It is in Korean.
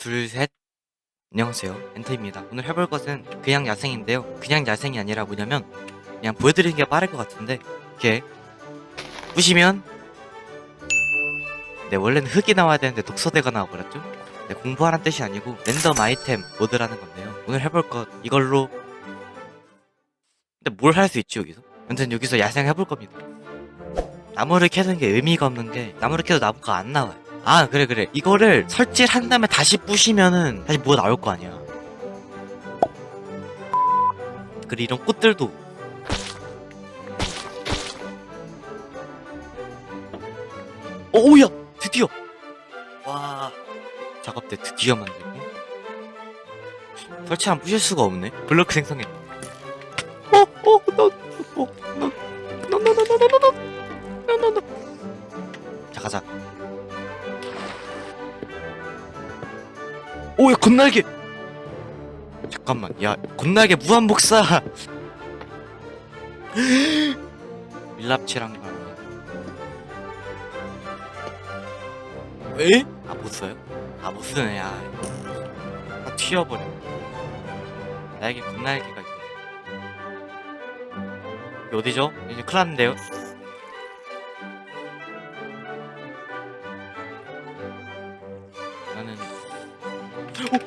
둘, 셋. 안녕하세요. 엔터입니다. 오늘 해볼 것은 그냥 야생인데요. 그냥 야생이 아니라 뭐냐면 그냥 보여드리는 게 빠를 것 같은데 이렇게 부시면 네 원래는 흙이 나와야 되는데 독서대가 나와버렸죠? 네, 공부하라는 뜻이 아니고 랜덤 아이템 모드라는 건데요. 오늘 해볼 것 이걸로 근데 뭘 할 수 있지 여기서? 아무튼 여기서 야생 해볼 겁니다. 나무를 캐는 게 의미가 없는 게 나무를 캐도 나무가 안 나와요. 아 그래 그래. 이거를 설치를 한 다음에 다시 부시면은 다시 뭐 나올 거 아니야. 그리고 이런 꽃들도. 오, 오야! 드디어! 와 작업대 드디어 만들고 설치 안 부실 수가 없네. 블로크 생성해. 어어너너너너너너너너너너너너너너 오야 건날개. 잠깐만 야 건날개 무한 복사. 밀랍칠한 거 아니야 에? 아 못 써요? 아 못 쓰네 야. 다 튀어버려. 나에게 있고 여기 어디죠? 이제 큰일 났는데요 我